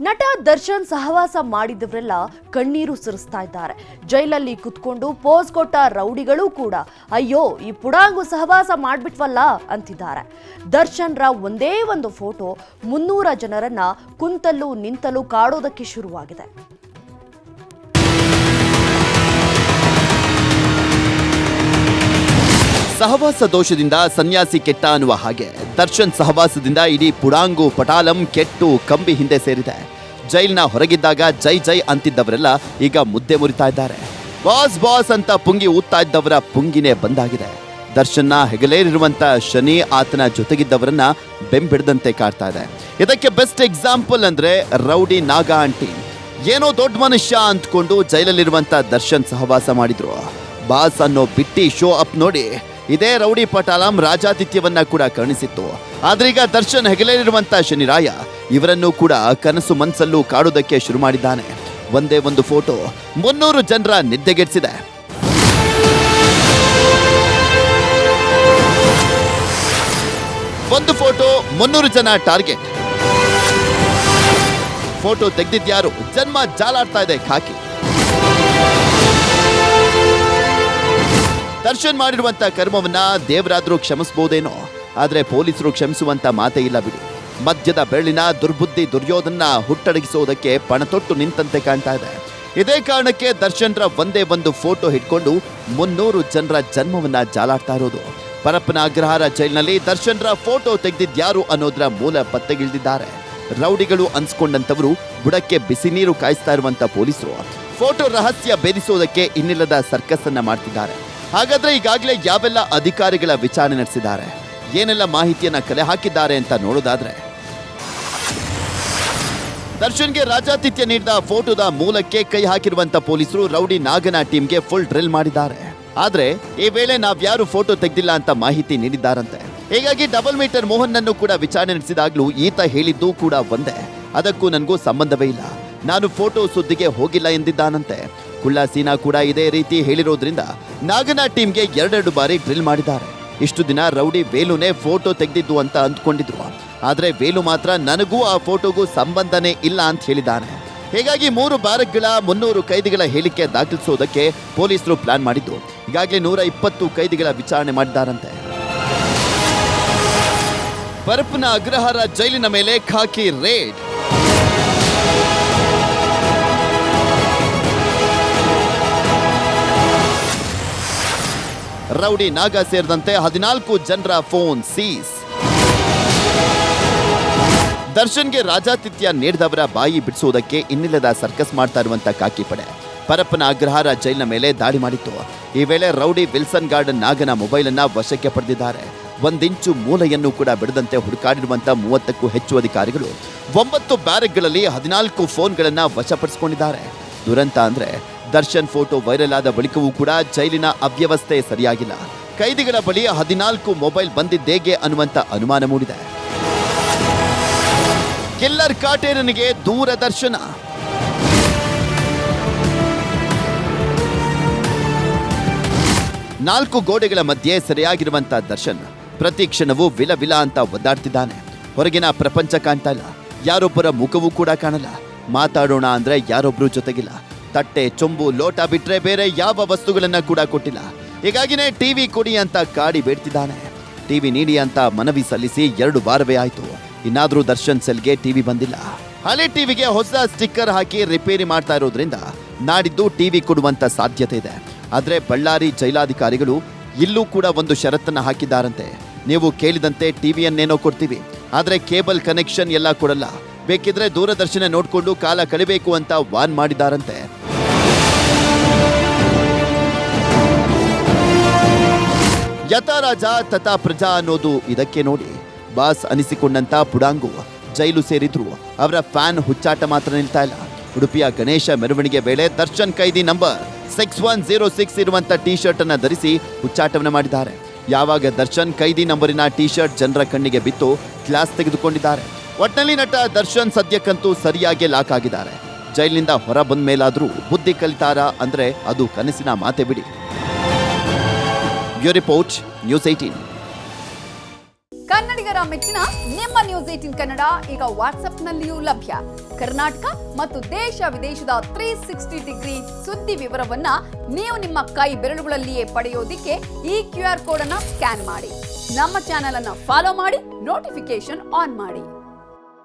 ನಟ ದರ್ಶನ್ ಸಹವಾಸ ಮಾಡಿದವರೆಲ್ಲ ಕಣ್ಣೀರು ಸುರಿಸ್ತಾ ಇದ್ದಾರೆ. ಜೈಲಲ್ಲಿ ಕುತ್ಕೊಂಡು ಪೋಸ್ ಕೊಟ್ಟ ರೌಡಿಗಳು ಕೂಡ, ಅಯ್ಯೋ, ಈ ಪುಡಾಂಗು ಸಹವಾಸ ಮಾಡ್ಬಿಟ್ವಲ್ಲ ಅಂತಿದ್ದಾರೆ. ದರ್ಶನ್ ರ ಒಂದೇ ಒಂದು ಫೋಟೋ ಮುನ್ನೂರ ಜನರನ್ನ ಕುಂತಲ್ಲೂ ನಿಂತಲ್ಲೂ ಕಾಡೋದಕ್ಕೆ ಶುರುವಾಗಿದೆ. ಸಹವಾಸ ದೋಷದಿಂದ ಸನ್ಯಾಸಿ ಕೆಟ್ಟ ಅನ್ನುವ ಹಾಗೆ. ದರ್ಶನ್ ಸಹವಾಸದಿಂದ ಇಡೀ ಪುಡಾಂಗು, ಪಟಾಲಂ, ಕೆಟ್ಟು, ಕಂಬಿ ಹಿಂದೆ ಸೇರಿದೆ. ಜೈಲ್ನ ಹೊರಗಿದ್ದಾಗ ಜೈ ಜೈ ಅಂತಿದ್ದವರೆಲ್ಲ ಈಗ ಮುದ್ದೆ ಮುರಿತಾ ಇದ್ದಾರೆ. ಬಾಸ್ ಬಾಸ್ ಅಂತ ಪುಂಗಿ ಊದ್ತಾ ಇದ್ದವರ ಪುಂಗಿನೇ ಬಂದಾಗಿದೆ. ದರ್ಶನ್ನ ಹೆಗಲೇರಿರುವಂತ ಶನಿ ಆತನ ಜೊತೆಗಿದ್ದವರನ್ನ ಬೆಂಬಿಡದಂತೆ ಕಾಡ್ತಾ ಇದೆ. ಇದಕ್ಕೆ ಬೆಸ್ಟ್ ಎಕ್ಸಾಂಪಲ್ ಅಂದ್ರೆ ರೌಡಿ ನಾಗಾ ಆಂಟಿ. ಏನೋ ದೊಡ್ಡ ಮನುಷ್ಯ ಅಂತಕೊಂಡು ಜೈಲಲ್ಲಿರುವಂತ ದರ್ಶನ್ ಸಹವಾಸ ಮಾಡಿದ್ರು. ಬಾಸ್ ಅನ್ನೋ ಬಿಟ್ಟಿ ಶೋ ಅಪ್ ನೋಡಿ. ಇದೇ ರೌಡಿ ಪಟಾಲಂ ರಾಜಾತಿಥ್ಯವನ್ನ ಕೂಡ ಕರುಣಿಸಿತ್ತು ಆದ್ರೀಗ ದರ್ಶನ್ ಹೆಗಲೇರಿರುವಂತ ಶನಿರಾಯ ಇವರನ್ನು ಕೂಡ ಕನಸು ಮನಸ್ಸಲ್ಲೂ ಕಾಡುವುದಕ್ಕೆ ಶುರು ಮಾಡಿದ್ದಾನೆ. ಒಂದೇ ಒಂದು ಫೋಟೋ ಮುನ್ನೂರು ಜನರ ನಿದ್ದೆಗೆಡಿಸಿದೆ. ಒಂದು ಫೋಟೋ ಮುನ್ನೂರು ಜನ ಟಾರ್ಗೆಟ್. ಫೋಟೋ ತೆಗೆದಿದ್ಯಾರು? ಜನ್ಮ ಜಾಲಾಡ್ತಾ ಇದೆ ಖಾಕಿ. ದರ್ಶನ್ ಮಾಡಿರುವಂತ ಕರ್ಮವನ್ನ ದೇವರಾದರೂ ಕ್ಷಮಿಸಬಹುದೇನೋ ಆದರೆ ಪೊಲೀಸರು ಕ್ಷಮಿಸುವಂತ ಮಾತೇ ಇಲ್ಲ ಬಿಡಿ. ಮದ್ಯದ ಬೆಳ್ಳಿನ ದುರ್ಬುದ್ಧಿ ದುರ್ಯೋಧನ ಹುಟ್ಟಡಗಿಸುವುದಕ್ಕೆ ಪಣತೊಟ್ಟು ನಿಂತಂತೆ ಕಾಣ್ತಾ ಇದೆ. ಇದೇ ಕಾರಣಕ್ಕೆ ದರ್ಶನ್ರ ಒಂದೇ ಒಂದು ಫೋಟೋ ಹಿಡ್ಕೊಂಡು ಮುನ್ನೂರು ಜನರ ಜನ್ಮವನ್ನ ಜಾಲಾಡ್ತಾ ಇರೋದು. ಪರಪ್ಪನ ಅಗ್ರಹಾರ ಜೈಲಿನಲ್ಲಿ ದರ್ಶನ್ರ ಫೋಟೋ ತೆಗೆದಿದ್ಯಾರು ಅನ್ನೋದ್ರ ಮೂಲ ಪತ್ತೆಗಿಳಿದಿದ್ದಾರೆ. ರೌಡಿಗಳು ಅನ್ಸ್ಕೊಂಡಂತವರು ಬುಡಕ್ಕೆ ಬಿಸಿ ನೀರು ಕಾಯಿಸ್ತಾ ಇರುವಂತ ಪೊಲೀಸರು. ಫೋಟೋ ರಹಸ್ಯ ಭೇದಿಸೋದಕ್ಕೆ ಇನ್ನಿಲ್ಲದ ಸರ್ಕಸ್ ಅನ್ನ ಮಾಡ್ತಿದ್ದಾರೆ. ಹಾಗಾದ್ರೆ ಈಗಾಗಲೇ ಯಾವೆಲ್ಲ ಅಧಿಕಾರಿಗಳ ವಿಚಾರಣೆ ನಡೆಸಿದ್ದಾರೆ? ಏನೆಲ್ಲ ಮಾಹಿತಿಯನ್ನ ಕಲೆ ಹಾಕಿದ್ದಾರೆ ಅಂತ ನೋಡೋದಾದ್ರೆ, ದರ್ಶನ್ಗೆ ರಾಜಾತಿಥ್ಯ ನೀಡಿದ ಫೋಟೋದ ಮೂಲಕ್ಕೆ ಕೈ ಹಾಕಿರುವಂತ ಪೊಲೀಸರು ರೌಡಿ ನಾಗನ ಟೀಮ್ಗೆ ಫುಲ್ ಡ್ರಿಲ್ ಮಾಡಿದ್ದಾರೆ. ಆದ್ರೆ ಈ ವೇಳೆ ನಾವ್ಯಾರು ಫೋಟೋ ತೆಗೆದಿಲ್ಲ ಅಂತ ಮಾಹಿತಿ ನೀಡಿದ್ದಾರಂತೆ. ಹೀಗಾಗಿ ಡಬಲ್ ಮೀಟರ್ ಮೋಹನ್ ಅನ್ನು ಕೂಡ ವಿಚಾರಣೆ ನಡೆಸಿದಾಗ್ಲೂ ಈತ ಹೇಳಿದ್ದು ಕೂಡ ಒಂದೇ. ಅದಕ್ಕೂ ನನಗೂ ಸಂಬಂಧವೇ ಇಲ್ಲ. ನಾನು ಫೋಟೋ ಸುದ್ದಿಗೆ ಹೋಗಿಲ್ಲ ಎಂದಿದ್ದಾನಂತೆ. ಕುಳ್ಳ ಸೀನಾ ಕೂಡ ಇದೇ ರೀತಿ ಹೇಳಿರೋದ್ರಿಂದ ನಾಗನ ಟೀಮ್ಗೆ ಎರಡೆರಡು ಬಾರಿ ಡ್ರಿಲ್ ಮಾಡಿದ್ದಾರೆ. ಇಷ್ಟು ದಿನ ರೌಡಿ ವೇಲುನೇ ಫೋಟೋ ತೆಗೆದಿದ್ದು ಅಂತ ಅಂದ್ಕೊಂಡಿದ್ರು. ಆದರೆ ವೇಲು ಮಾತ್ರ ನನಗೂ ಆ ಫೋಟೋಗೂ ಸಂಬಂಧನೇ ಇಲ್ಲ ಅಂತ ಹೇಳಿದ್ದಾನೆ. ಹೀಗಾಗಿ ಮೂರು ಬಾರಕ್ಗಳ ಮುನ್ನೂರು ಕೈದಿಗಳ ಹೇಳಿಕೆ ದಾಖಲಿಸೋದಕ್ಕೆ ಪೊಲೀಸರು ಪ್ಲಾನ್ ಮಾಡಿದ್ದು. ಈಗಾಗಲೇ ನೂರ ಇಪ್ಪತ್ತು ಕೈದಿಗಳ ವಿಚಾರಣೆ ಮಾಡಿದ್ದಾರಂತೆ. ಬರಪ್ನ ಅಗ್ರಹಾರ ಜೈಲಿನ ಮೇಲೆ ಖಾಕಿ ರೇಡ್. ರೌಡಿ ನಾಗ ಸೇರಿದಂತೆ ಹದಿನಾಲ್ಕು ಜನರ ಫೋನ್ ಸೀಸ್. ದರ್ಶನ್ಗೆ ರಾಜಾತಿಥ್ಯ ನೀಡಿದವರ ಬಾಯಿ ಬಿಡಿಸುವುದಕ್ಕೆ ಇನ್ನಿಲ್ಲದ ಸರ್ಕಸ್ ಮಾಡ್ತಾ ಇರುವಂತ ಕಾಕಿ ಪಡೆ. ಪರಪ್ಪನ ಅಗ್ರಹಾರ ಜೈಲಿನ ಮೇಲೆ ದಾಳಿ ಮಾಡಿತ್ತು. ಈ ವೇಳೆ ರೌಡಿ ವಿಲ್ಸನ್ ಗಾರ್ಡನ್ ನಾಗನ ಮೊಬೈಲ್ ಅನ್ನ ವಶಕ್ಕೆ ಪಡೆದಿದ್ದಾರೆ. ಒಂದಿಂಚು ಮೂಲೆಯನ್ನು ಕೂಡ ಬಿಡದಂತೆ ಹುಡುಕಾಡಿರುವಂತಹ ಮೂವತ್ತಕ್ಕೂ ಹೆಚ್ಚು ಅಧಿಕಾರಿಗಳು ಒಂಬತ್ತು ಬ್ಯಾರೆಕ್ಗಳಲ್ಲಿ ಹದಿನಾಲ್ಕು ಫೋನ್ಗಳನ್ನು ವಶಪಡಿಸಿಕೊಂಡಿದ್ದಾರೆ. ದುರಂತ ಅಂದ್ರೆ ದರ್ಶನ್ ಫೋಟೋ ವೈರಲ್ ಆದ ಬಳಿಕವೂ ಕೂಡ ಜೈಲಿನ ಅವ್ಯವಸ್ಥೆ ಸರಿಯಾಗಿಲ್ಲ. ಕೈದಿಗಳ ಬಳಿ ಹದಿನಾಲ್ಕು ಮೊಬೈಲ್ ಬಂದಿದ್ದೇಗೆ ಅನ್ನುವಂತ ಅನುಮಾನ ಮೂಡಿದೆ. ಕಿಲ್ಲರ್ ಕಾಟೇರನಿಗೆ ದೂರದರ್ಶನ. ನಾಲ್ಕು ಗೋಡೆಗಳ ಮಧ್ಯೆ ಸರಿಯಾಗಿರುವಂತ ದರ್ಶನ್ ಪ್ರತಿ ಕ್ಷಣವೂ ವಿಲ ವಿಲ ಅಂತ ಒದ್ದಾಡ್ತಿದ್ದಾನೆ. ಹೊರಗಿನ ಪ್ರಪಂಚ ಕಾಣ್ತಾ ಇಲ್ಲ. ಯಾರೊಬ್ಬರ ಮುಖವೂ ಕೂಡ ಕಾಣಲ್ಲ. ಮಾತಾಡೋಣ ಅಂದ್ರೆ ಯಾರೊಬ್ರು ಜೊತೆಗಿಲ್ಲ. ತಟ್ಟೆ ಚೊಂಬು ಲೋಟ ಬಿಟ್ಟರೆ ಬೇರೆ ಯಾವ ವಸ್ತುಗಳನ್ನು ಕೂಡ ಕೊಟ್ಟಿಲ್ಲ. ಹೀಗಾಗಿನೇ ಟಿವಿ ಕೊಡಿ ಅಂತ ಕಾಡಿ ಬೇಡ್ತಿದ್ದಾನೆ. ಟಿವಿ ನೀಡಿ ಅಂತ ಮನವಿ ಸಲ್ಲಿಸಿ ಎರಡು ವಾರವೇ ಆಯಿತು. ಇನ್ನಾದರೂ ದರ್ಶನ್ ಸೆಲ್ಗೆ ಟಿವಿ ಬಂದಿಲ್ಲ. ಹಳೆ ಟಿವಿಗೆ ಹೊಸ ಸ್ಟಿಕ್ಕರ್ ಹಾಕಿ ರಿಪೇರಿ ಮಾಡ್ತಾ ಇರೋದ್ರಿಂದ ನಾಡಿದ್ದು ಟಿವಿ ಕೊಡುವಂತ ಸಾಧ್ಯತೆ ಇದೆ. ಆದರೆ ಬಳ್ಳಾರಿ ಜೈಲಾಧಿಕಾರಿಗಳು ಇಲ್ಲೂ ಕೂಡ ಒಂದು ಷರತ್ತನ್ನು ಹಾಕಿದ್ದಾರಂತೆ. ನೀವು ಕೇಳಿದಂತೆ ಟಿವಿಯನ್ನೇನೋ ಕೊಡ್ತೀವಿ. ಆದರೆ ಕೇಬಲ್ ಕನೆಕ್ಷನ್ ಎಲ್ಲ ಕೊಡಲ್ಲ. ಬೇಕಿದ್ರೆ ದೂರದರ್ಶನ ನೋಡಿಕೊಂಡು ಕಾಲ ಕಳಿಬೇಕು ಅಂತ ವಾನ್ ಮಾಡಿದಾರಂತೆ. ಯಥಾ ರಾಜ ತಥಾ ಪ್ರಜಾ ಅನ್ನೋದು ಇದಕ್ಕೆ ನೋಡಿ ಬಾಸ್ ಅನಿಸಿಕೊಂಡಂತ ಪುಡಾಂಗು ಜೈಲು ಸೇರಿದ್ರು. ಅವರ ಫ್ಯಾನ್ ಹುಚ್ಚಾಟ ಮಾತ್ರ ನಿಲ್ತಾ ಇಲ್ಲ. ಉಡುಪಿಯ ಗಣೇಶ ಮೆರವಣಿಗೆ ವೇಳೆ Darshan ಕೈದಿ number six one zero six ಇರುವಂತ ಟಿ ಶರ್ಟ್ ಅನ್ನ ಧರಿಸಿ ಹುಚ್ಚಾಟವನ್ನ ಮಾಡಿದ್ದಾರೆ. ಯಾವಾಗ ದರ್ಶನ್ ಕೈದಿ ನಂಬರಿನ ಟಿ ಶರ್ಟ್ ಜನರ ಕಣ್ಣಿಗೆ ಬಿತ್ತು ಕ್ಲಾಸ್ ತೆಗೆದುಕೊಂಡಿದ್ದಾರೆ. ಒಟ್ನಲ್ಲಿ ನಟ ದರ್ಶನ್ ಸದ್ಯಕ್ಕಂತೂ ಸರಿಯಾಗಿ ಲಾಕ್ ಆಗಿದ್ದಾರೆ. ಜೈಲಿನಿಂದ ಹೊರ ಬಂದ ಮೇಲಾದರೂ ಬುದ್ಧಿ ಕಲಿತಾರ ಅಂದ್ರೆ ಅದು ಕನಸಿನ ಮಾತೆ ಬಿಡಿ. ಬ್ಯೂರೋ ರಿಪೋರ್ಟ್, ನ್ಯೂಸ್ ಏಟೀನ್ ಕನ್ನಡಿಗರ ಮೆಚ್ಚಿನ ನಿಮ್ಮ ನ್ಯೂಸ್ ಏಟೀನ್ ಕನ್ನಡ ಈಗ ವಾಟ್ಸ್ಆಪ್ನಲ್ಲಿಯೂ ಲಭ್ಯ. ಕರ್ನಾಟಕ ಮತ್ತು ದೇಶ ವಿದೇಶದ ತ್ರೀ ಸಿಕ್ಸ್ಟಿ ಡಿಗ್ರಿ ಸುದ್ದಿ ವಿವರವನ್ನ ನೀವು ನಿಮ್ಮ ಕೈ ಬೆರಳುಗಳಲ್ಲಿಯೇ ಪಡೆಯೋದಿಕ್ಕೆ ಈ ಕ್ಯೂ ಆರ್ ಕೋಡ್ ಅನ್ನ ಸ್ಕ್ಯಾನ್ ಮಾಡಿ. ನಮ್ಮ ಚಾನೆಲ್ ಅನ್ನ ಫಾಲೋ ಮಾಡಿ ನೋಟಿಫಿಕೇಶನ್ ಆನ್ ಮಾಡಿ.